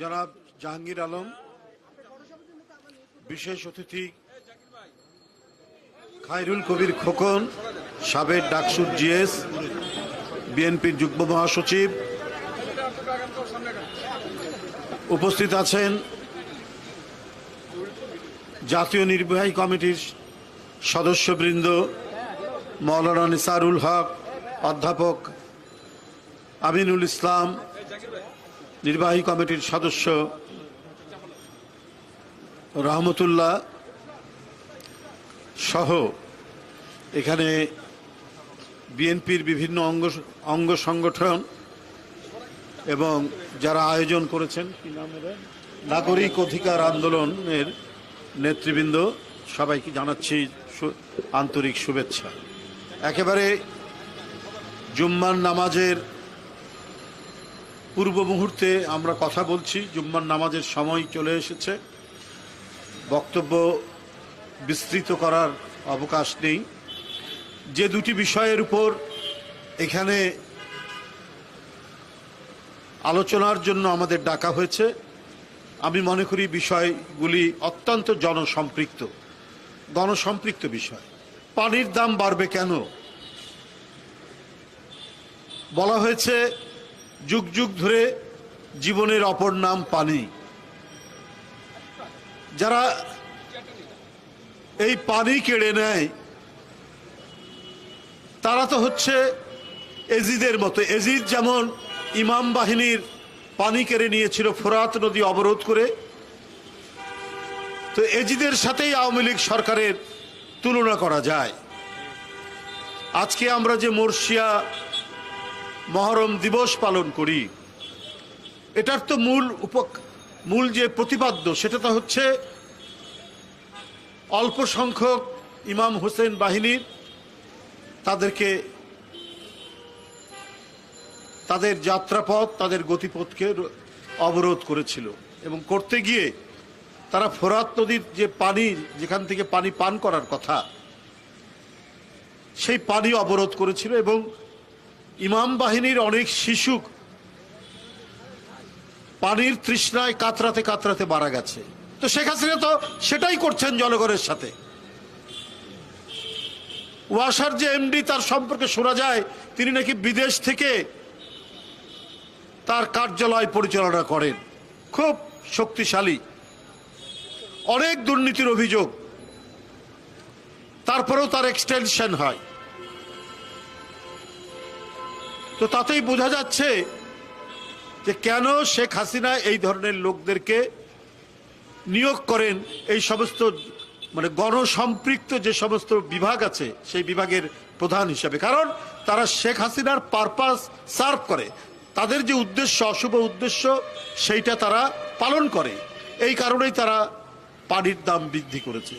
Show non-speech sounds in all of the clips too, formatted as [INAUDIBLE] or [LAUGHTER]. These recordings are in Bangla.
জনাব জাহাঙ্গীর আলম, বিশেষ অতিথি খায়রুল কবির খোকন, সাবেক ডাকসুর জিএস, বিএনপির যুগ্ম মহাসচিব উপস্থিত আছেন জাতীয় নির্বাহী কমিটির সদস্যবৃন্দ মৌলানা নিসারুল হক, অধ্যাপক আমিনুল ইসলাম নির্বাহী কমিটির সদস্য রহমতুল্লাহ সহ এখানে বিএনপির বিভিন্ন অঙ্গ অঙ্গ সংগঠন এবং যারা আয়োজন করেছেন? নাগরিক অধিকার আন্দোলনের নেতৃবৃন্দ, সবাইকে জানাচ্ছি আন্তরিক শুভেচ্ছা একেবারে জুম্মার নামাজের পূর্ব মুহূর্তে আমরা কথা বলছি, জুম্মার নামাজের সময় চলে এসেছে। বক্তব্য বিস্তৃত করার অবকাশ নেই। যে দুটি বিষয়ের উপর এখানে আলোচনার জন্য আমাদের ডাকা হয়েছে, আমি মনে করি বিষয়গুলি অত্যন্ত জনসম্পৃক্ত। গণসম্পৃক্ত বিষয়। পানির দাম বাড়বে কেন? বলা হয়েছে যুগ যুগ ধরে জীবনের অপর নাম পানি। যারা এই পানি কেড়ে নেয়, তারা তো হচ্ছে এজিদের মতো। এজিদ যেমন ইমাম বাহিনীর পানি কেড়ে নিয়েছিল, ফোরাত নদী অবরোধ করে, তো এজিদের সাথেই আওয়ামী লীগ সরকারের তুলনা করা যায়। আজকে আমরা যে মর্শিয়া মহরম দিবস পালন করি। এটার তো মূল উপ মূল যে প্রতিপাদ্য সেটা তো হচ্ছে অল্প সংখ্যক ইমাম হোসেন বাহিনীর তাদেরকে, তাদের যাত্রাপথ, তাদের গতিপথকে অবরোধ করেছিল এবং করতে গিয়ে তারা ফোরাত নদীর যে পানি, যেখান থেকে পানি পান করার কথা, সেই পানি অবরোধ করেছিল এবং ইমাম বাহিনীর অনেক শিশু পানির তৃষ্ণায় কাতরাতে কাতরাতে মারা গেছে। তো শেখ হাসিনা তো সেটাই করছেন জনগণের সাথে। ওয়াসার যে এমডি, তার সম্পর্কে শোনা যায়, তিনি নাকি বিদেশ থেকে তার কার্যালয় পরিচালনা করেন। খুব শক্তিশালী। অনেক দুর্নীতির অভিযোগ। তারপরেও তার এক্সটেনশন হয়। তো তাতেই বোঝা যাচ্ছে যে কেন শেখ হাসিনা এই ধরনের লোকদেরকে নিয়োগ করেন, এই সমস্ত মানে গণসম্পৃক্ত যে সমস্ত বিভাগ আছে, সেই বিভাগের প্রধান হিসাবে। কারণ তারা শেখ হাসিনার পারপাস সার্ভ করে। তাদের যে উদ্দেশ্য, অশুভ উদ্দেশ্য, সেইটা তারা পালন করে। এই কারণেই তারা পানির দাম বৃদ্ধি করেছে।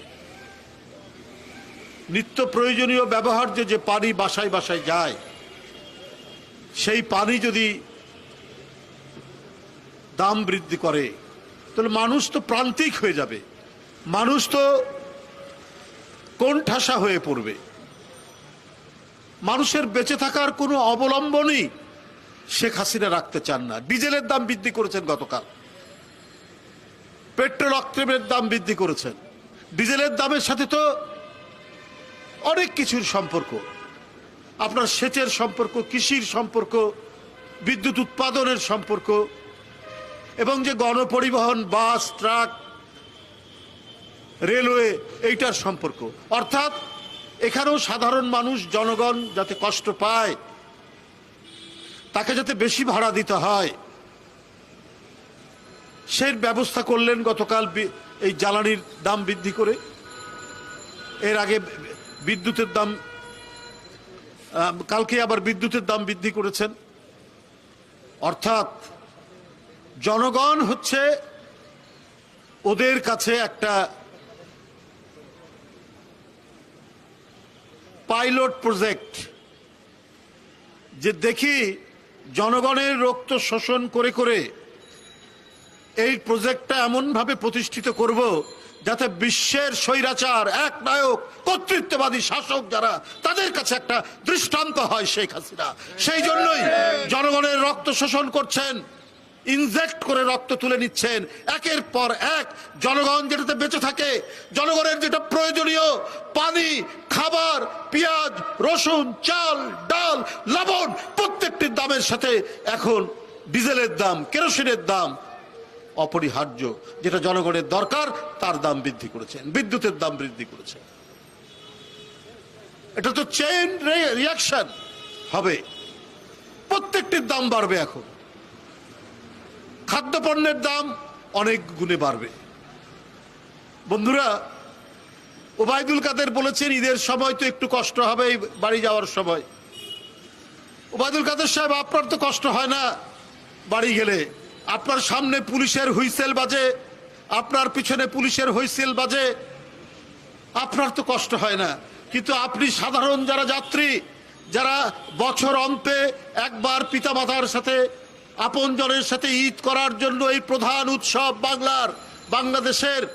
নিত্য প্রয়োজনীয় ব্যবহার্য যে পানি বাসায় বাসায় যায় সেই পানি যদি দাম বৃদ্ধি করে, তাহলে মানুষ তো প্রান্তিক হয়ে যাবে। মানুষ তো কোন ঠাসা হয়ে পড়বে। মানুষের বেঁচে থাকার কোনো অবলম্বনই শেখ হাসিনা রাখতে চান না। ডিজেলের দাম বৃদ্ধি করেছেন গতকাল। পেট্রোল অক্টেমের দাম বৃদ্ধি করেছেন। ডিজেলের দামের সাথে তো অনেক কিছুর সম্পর্ক। আপনার সেচের সম্পর্ক, কৃষির সম্পর্ক, বিদ্যুৎ উৎপাদনের সম্পর্ক, এবং যে গণপরিবহন, বাস, ট্রাক, রেলওয়ে, এইটার সম্পর্ক। অর্থাৎ এখানেও সাধারণ মানুষ, জনগণ যাতে কষ্ট পায়, তাকে যাতে বেশি ভাড়া দিতে হয় সেই ব্যবস্থা করলেন গতকাল এই জ্বালানির দাম বৃদ্ধি করে। এর আগে বিদ্যুতের দাম কালকে আবার বিদ্যুতের দাম বৃদ্ধি করেছেন। অর্থাৎ জনগণ হচ্ছে ওদের কাছে একটা পাইলট প্রজেক্ট, যে দেখি জনগণের রক্ত শোষণ করে করে এই প্রজেক্টটা এমনভাবে প্রতিষ্ঠিত করব যাতে বিশ্বের স্বৈরাচার এক নায়ক কর্তৃত্ববাদী শাসক যারা, তাদের কাছে একটা দৃষ্টান্ত হয় শেখ হাসিনা। সেই জন্যই জনগণের রক্ত শোষণ করছেন, ইনজেক্ট করে রক্ত তুলে নিচ্ছেন। একের পর এক জনগণ যেটাতে বেঁচে থাকে, জনগণের যেটা প্রয়োজনীয়, পানি, খাবার, পেঁয়াজ, রসুন, চাল, ডাল, লবণ, প্রত্যেকটির দামের সাথে এখন ডিজেলের দাম, কেরোসিনের দাম অপরিহার্য, যেটা জনগণের দরকার, তার দাম বৃদ্ধি করেছেন বিদ্যুতের দাম বৃদ্ধি করেছেন এটা তো চেইন রিয়াকশন হবে। প্রত্যেকটির দাম বাড়বে এখন। খাদ্যপণ্যের দাম অনেক গুণে বাড়বে। বন্ধুরা, ওবায়দুল কাদের বলেছেন, ঈদের সময় তো একটু কষ্ট হবে, বাড়ি যাওয়ার সময়। ওবায়দুল কাদের সাহেব, আপনার তো কষ্ট হয় না বাড়ি গেলে। আপনার সামনে পুলিশের হুইসেল বাজে, আপনার পিছনে পুলিশের হুইসেল বাজে। আপনার তো কষ্ট হয় না। কিন্তু আপনি সাধারণ যারা যাত্রী, যারা বছর অন্তে একবার পিতামাতার সাথে, আপনজনের সাথে ঈদ করার জন্য এই প্রধান উৎসব বাংলার, বাংলাদেশের,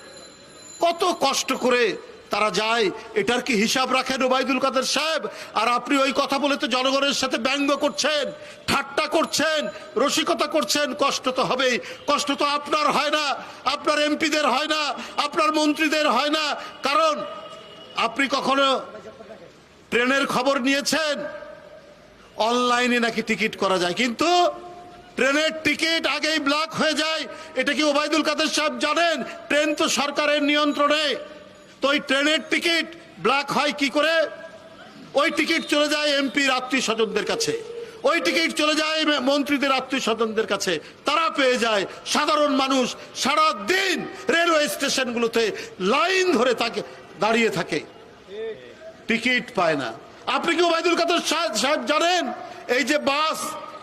কত কষ্ট করে তারা যায়, এটার কি হিসাব রাখেন ওবায়দুল কাদের সাহেব? আর আপনি ওই কথা বলে তো জনগণের সাথে ব্যঙ্গ করছেন, ঠাট্টা করছেন, রসিকতা করছেন, কষ্ট তো হবেই। কষ্ট তো আপনার হয় না, আপনার এমপিদের হয় না, আপনার মন্ত্রীদের হয় না। কারণ আপনি কখনো ট্রেনের খবর নিয়েছেন? অনলাইনে নাকি টিকিট করা যায়। কিন্তু ট্রেনের টিকিট আগেই ব্লক হয়ে যায়। এটা কি ওবায়দুল কাদের সাহেব জানেন? ট্রেন তো সরকারের নিয়ন্ত্রণে। তো ওই ট্রেনের টিকিট ব্লক হয় কি করে? ওই টিকিট চলে যায় এমপির আত্মীয় স্বজনদের কাছে। ওই টিকিট চলে যায় মন্ত্রীদের আত্মীয় স্বজনদের কাছে। তারা পেয়ে যায় সাধারণ মানুষ সারা দিন রেলওয়ে স্টেশনগুলোতে লাইন ধরে থাকে, দাঁড়িয়ে থাকে। টিকিট পায় না। আপনি কি ওবায়দুল কাদের সাহেব জানেন? এই যে বাস,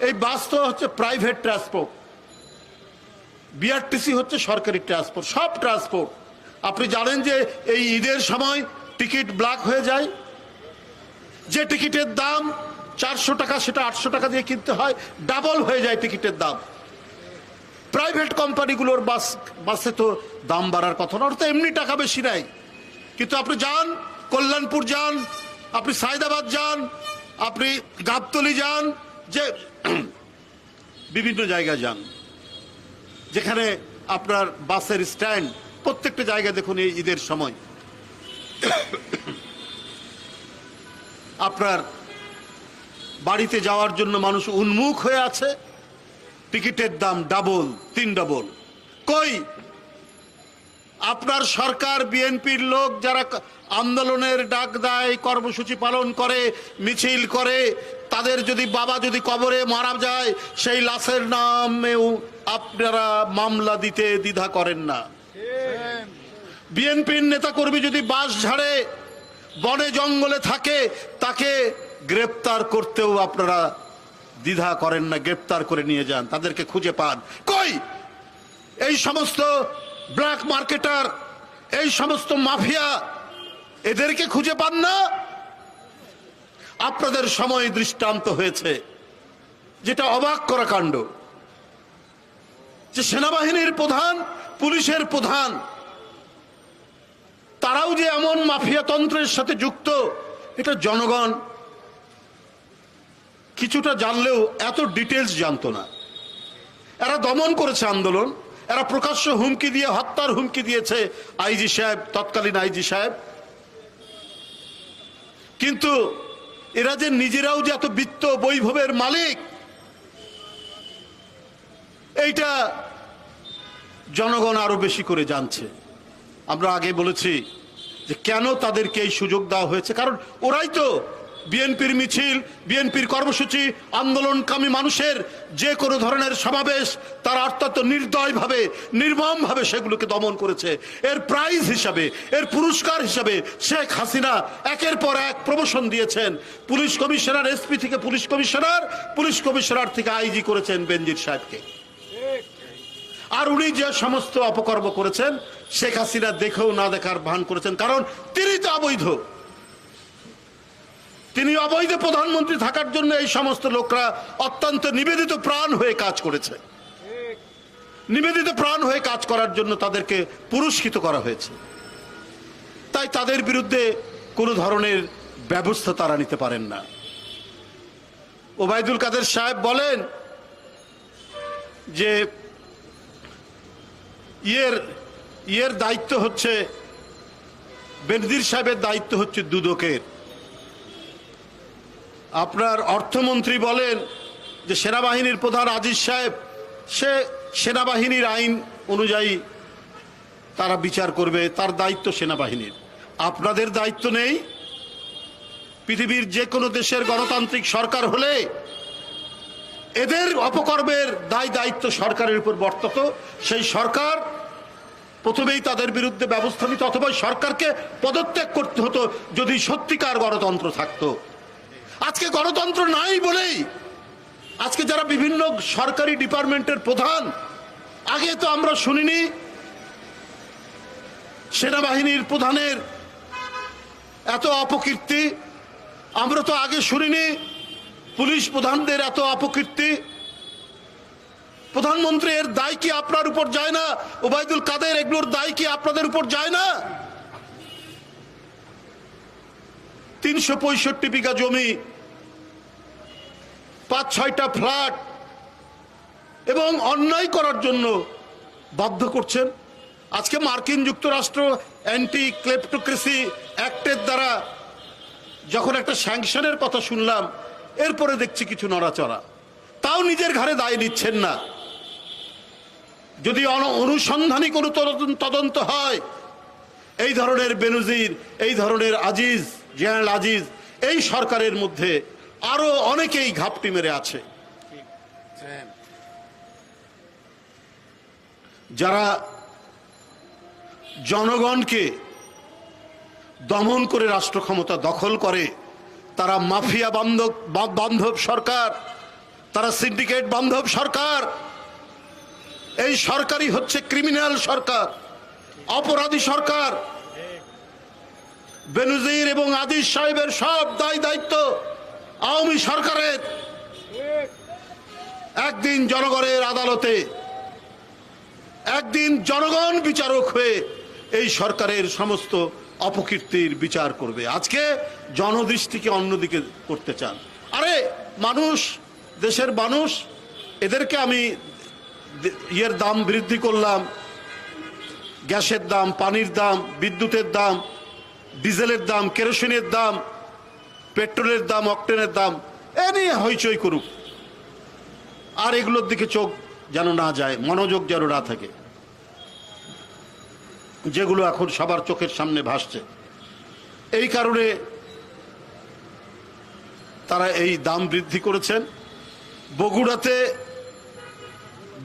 এই বাস তো হচ্ছে প্রাইভেট ট্রান্সপোর্ট। বিআরটিসি হচ্ছে সরকারি ট্রান্সপোর্ট, সব ট্রান্সপোর্ট। আপনি জানেন যে এই ঈদের সময় টিকিট ব্ল্যাক হয়ে যায়। যে টিকিটের দাম চারশো টাকা, সেটা আটশো টাকা দিয়ে কিনতে হয়, ডাবল হয়ে যায় টিকিটের দাম। প্রাইভেট কোম্পানিগুলোর বাস, বাসে তো দাম বাড়ার কথা না তো এমনি টাকা বেশি নাই কিন্তু আপনি যান, কল্যাণপুর যান, আপনি সাইদাবাদ যান, আপনি গাবতলি যান, যে [CLEARS THROAT] বিভিন্ন জায়গায় যান, যেখানে আপনার বাসের স্ট্যান্ড প্রত্যেকটা জায়গায় দেখুন এই ঈদের সময়। আপনার বাড়িতে যাওয়ার জন্য মানুষ উন্মুখ হয়ে আছে। টিকিটের দাম ডাবল, তিন ডাবল। কই? আপনার সরকার, বিএনপির লোক যারা আন্দোলনের ডাক দেয়, কর্মসূচি পালন করে, মিছিল করে, তাদের যদি বাবা যদি কবরে মারা যায়, সেই লাশের নামেও আপনারা মামলা দিতে দ্বিধা করেন না। বিএনপির নেতাকর্মী যদি বাস ঝাড়ে, বনে জঙ্গলে থাকে, তাকে গ্রেপ্তার করতেও আপনারা দ্বিধা করেন না, গ্রেপ্তার করে নিয়ে যান, তাদেরকে খুঁজে পান। কই? এই সমস্ত ব্ল্যাক মার্কেটার, এই সমস্ত মাফিয়া, এদেরকে খুঁজে পান না? আপনাদের সময় দৃষ্টান্ত হয়েছে, যেটা অবাক করা কাণ্ড। যে সেনাবাহিনীর প্রধান, পুলিশের প্রধান তারাও যে এমন মাফিয়াতন্ত্রের সাথে যুক্ত, এটা জনগণ কিছুটা জানলেও এত ডিটেলস জানতো না। এরা দমন করেছে আন্দোলন, এরা প্রকাশ্য হুমকি দিয়ে, হত্যার হুমকি দিয়েছে আইজি সাহেব, তৎকালীন আইজি সাহেব। কিন্তু এরা যে নিজেরাও যে এত বিত্ত বৈভবের মালিক, এইটা জনগণ আরও বেশি করে জানছে। আমরা আগে বলেছি যে কেন তাদেরকে এই সুযোগ দেওয়া হয়েছে? কারণ ওরাই তো বিএনপির মিছিল, বিএনপির কর্মসূচি, আন্দোলনকামী মানুষের যে কোনো ধরনের সমাবেশ, তারা অত্যন্ত নির্দয়ভাবে, নির্মমভাবে সেগুলোকে দমন করেছে। এর প্রাইজ হিসাবে, এর পুরস্কার হিসাবে শেখ হাসিনা একের পর এক প্রমোশন দিয়েছেন। পুলিশ কমিশনার এসপি থেকে পুলিশ কমিশনার পুলিশ কমিশনার থেকে আইজি করেছেন বেনজির সাহেবকে। আর উনি যে সমস্ত অপকর্ম করেছেন, শেখ হাসিনা দেখেও না দেখার ভান করেছেন। কারণ তিনি তো অবৈধ। তিনি অবৈধ প্রধানমন্ত্রী থাকার জন্য এই সমস্ত লোকরা অত্যন্ত নিবেদিত প্রাণ হয়ে কাজ করেছে। নিবেদিত প্রাণ হয়ে কাজ করার জন্য তাদেরকে পুরস্কৃত করা হয়েছে। তাই তাদের বিরুদ্ধে কোনো ধরনের ব্যবস্থা তারা নিতে পারেন না। ওবায়দুল কাদের সাহেব বলেন যে ইয়ের ইয়ের দায়িত্ব হচ্ছে, বেনজির সাহেবের দায়িত্ব হচ্ছে দুদকের। আপনার অর্থমন্ত্রী বলেন যে সেনাবাহিনীর প্রধান আজিজ সাহেব, সে সেনাবাহিনীর আইন অনুযায়ী তারা বিচার করবে, তার দায়িত্ব সেনাবাহিনীর। আপনাদের দায়িত্ব নেই? পৃথিবীর যে কোনো দেশের গণতান্ত্রিক সরকার হলে এদের অপকর্মের দায় দায়িত্ব সরকারের উপর বর্তত। সেই সরকার প্রথমেই তাদের বিরুদ্ধে ব্যবস্থা নিত অথবা সরকারকে পদত্যাগ করতে হতো যদি সত্যিকার গণতন্ত্র থাকতো। আজকে গণতন্ত্র নাই বলেই আজকে যারা বিভিন্ন সরকারি ডিপার্টমেন্টের প্রধান, আগে তো আমরা শুনিনি সেনাবাহিনীর প্রধানের এত অপকীর্তি, আমরা তো আগে শুনিনি পুলিশ প্রধানদের এত অপকীর্তি। প্রধানমন্ত্রী এর দায় কি আপনার উপর যায় না? ওবায়দুল কাদের এগুলোর দায় কি আপনাদের উপর যায় না? তিনশো পঁয়ষট্টি বিঘা জমি, পাঁচ ছয়টা ফ্ল্যাট, এবং অন্যায় করার জন্য বাধ্য করছেন। আজকে মার্কিন যুক্তরাষ্ট্র অ্যান্টি ক্লেপ্টোক্রেসি অ্যাক্টের দ্বারা যখন একটা স্যাংশনের কথা শুনলাম, এরপরে দেখছি কিছু নড়াচড়া। তাও নিজের ঘাড়ে দায় নিচ্ছেন না। যদি অন- অনুসন্ধানী কোনো তদন্ত- হয়, এই ধরনের বেনজির, এই ধরনের আজিজ জেনারেল আজিজ, এই সরকারের মধ্যে আরও অনেকেই ঘাপটি মেরে আছে। যারা জনগণকে দমন করে রাষ্ট্র ক্ষমতা দখল করে, তারা মাফিয়া বান্ধব বান্ধব সরকার, তারা সিন্ডিকেট বান্ধব সরকার এই সরকারই হচ্ছে ক্রিমিনাল সরকার, অপরাধী সরকার। বেনজির এবং আদিস সাহেবের সব দায় দায়িত্ব আওয়ামী সরকারের। একদিন জনগণের আদালতে, একদিন জনগণ বিচারক হয়ে এই সরকারের সমস্ত অপকীর্তির বিচার করবে। আজকে জনদৃষ্টিকে অন্যদিকে করতে চান। আরে, মানুষ, দেশের মানুষ, এদেরকে আমি ইয়ের দাম বৃদ্ধি করলাম, গ্যাসের দাম, পানির দাম, বিদ্যুতের দাম, ডিজেলের দাম, কেরোসিনের দাম, পেট্রোলের দাম, অক্টেনের দাম, এ নিয়ে হইচই করুক। আর এগুলোর দিকে চোখ যেন না যায়, মনোযোগ যেন না থাকে। যেগুলো এখন সবার চোখের সামনে ভাসছে। এই কারণে তারা এই দাম বৃদ্ধি করেছেন। বগুড়াতে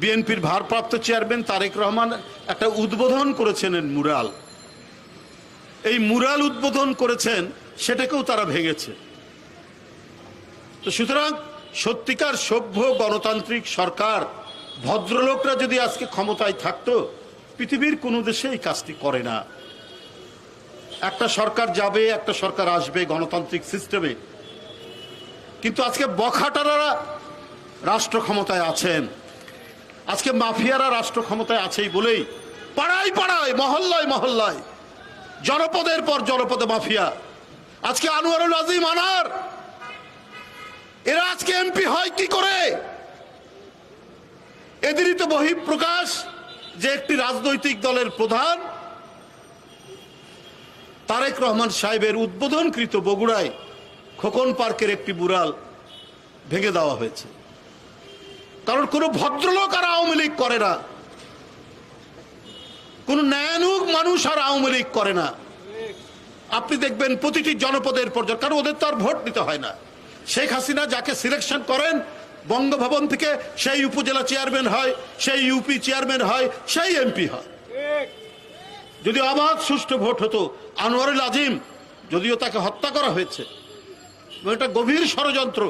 বিএনপির ভারপ্রাপ্ত চেয়ারম্যান তারেক রহমান একটা উদ্বোধন করেছেন মুরাল। এই মুরাল উদ্বোধন করেছেন, সেটাকেও তারা ভেঙেছে। তো সুতরাং সত্যিকার সভ্য গণতান্ত্রিক সরকার, ভদ্রলোকরা যদি আজকে ক্ষমতায় থাকতো, পৃথিবীর কোনো দেশে এই কাজটি করে না। একটা সরকার যাবে, একটা সরকার আসবে গণতান্ত্রিক সিস্টেমে। কিন্তু আজকে বখাটারা রাষ্ট্র ক্ষমতায় আছেন। আজকে মাফিয়ারা রাষ্ট্র ক্ষমতায় আছেই বলেই পাড়ায় পাড়ায়, মহল্লায় মহল্লায়, জনপদের পর জনপদে মাফিয়া। আজকে আনোয়ারুল আজিম আনার। এরা আজকে এমপি হয় কি করে? এদেরই তো বহিঃপ্রকাশ যে একটি রাজনৈতিক দলের প্রধান তারেক রহমান সাহেবের উদ্বোধনকৃত বগুড়ায় খোকন পার্কের একটি বুড়াল ভেঙে দেওয়া হয়েছে। কারণ কোনো ভদ্রলোক আর আওয়ামী লীগ করে না। কোন ন্যায়ানুক মানুষ আর আওয়ামী লীগ করে না। আপনি দেখবেন প্রতিটি জনপদের পর্যায়ে কারণ ওদের তো আর ভোট দিতে হয় না। শেখ হাসিনা যাকে সিলেকশন করেন, বঙ্গভবন থেকে সেই উপজেলা চেয়ারম্যান হয়, সেই ইউপি চেয়ারম্যান হয়, সেই এমপি হয়। যদি অবাধ সুষ্ঠু ভোট হতো, আনোয়ারুল আজিম যদিও তাকে হত্যা করা হয়েছে, এটা গভীর ষড়যন্ত্র।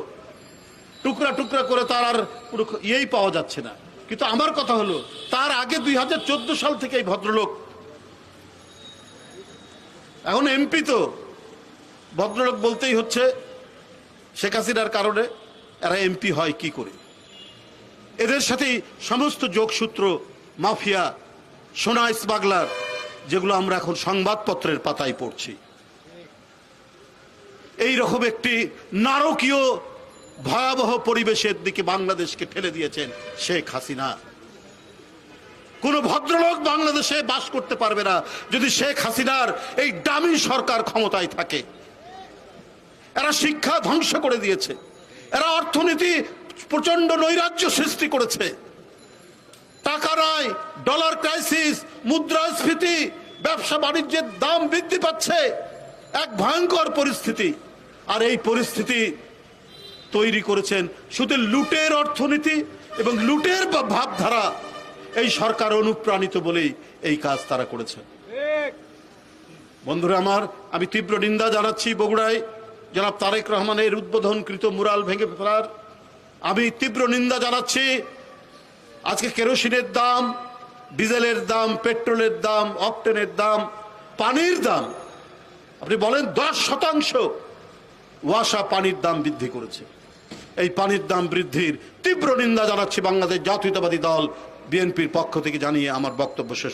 টুকরা টুকরা করে তার আর কোনো ইয়েই পাওয়া যাচ্ছে না। কিন্তু আমার কথা হলো, তার আগে দুই হাজার চোদ্দ সাল থেকে এই ভদ্রলোক। এখন এমপি তো, ভদ্রলোক বলতেই হচ্ছে, শেখ হাসিনার কারণে এরা এমপি হয় কি করে? এদের সাথে সমস্ত যোগসূত্র, মাফিয়া, সোনা ইসবাগলার যেগুলো আমরা এখন সংবাদপত্রের পাতায় পড়ছি। এই রকম একটি নারকীয় ভয়াবহ পরিবেশের দিকে বাংলাদেশকে ঠেলে দিয়েছেন শেখ হাসিনা। কোন ভদ্রলোক বাংলাদেশে বাস করতে পারবে না যদি শেখ হাসিনার এই ডামি সরকার ক্ষমতায় থাকে। এরা শিক্ষা ধ্বংস করে দিয়েছে। এরা অর্থনীতি প্রচণ্ড নৈরাজ্য সৃষ্টি করেছে। টাকা নাই ডলার ক্রাইসিস মুদ্রাস্ফীতি ব্যবসা বাণিজ্যের দাম বৃদ্ধি পাচ্ছে। এক ভয়ঙ্কর পরিস্থিতি। আর এই পরিস্থিতি তৈরি করেছেন শুধু লুটের অর্থনীতি এবং লুটের ভাবধারা এই সরকার অনুপ্রাণিত বলেই এই কাজ তারা করেছেন। বন্ধুরা আমার, আমি তীব্র নিন্দা জানাচ্ছি বগুড়ায়। জনাব তারেক রহমানের উদ্বোধনকৃত মুরাল ভেঙে ফেলার। আমি তীব্র নিন্দা জানাচ্ছি, আজকে কেরোসিনের দাম, ডিজেলের দাম, পেট্রোলের দাম, অকটেনের দাম, পানির দাম, আপনি বলেন দশ শতাংশ ওয়াসা পানির দাম বৃদ্ধি করেছে। এই পানির দাম বৃদ্ধির তীব্র নিন্দা জানাচ্ছি বাংলাদেশ জাতীয়তাবাদী দল, বিএনপির পক্ষ থেকে জানিয়ে আমার বক্তব্য শেষ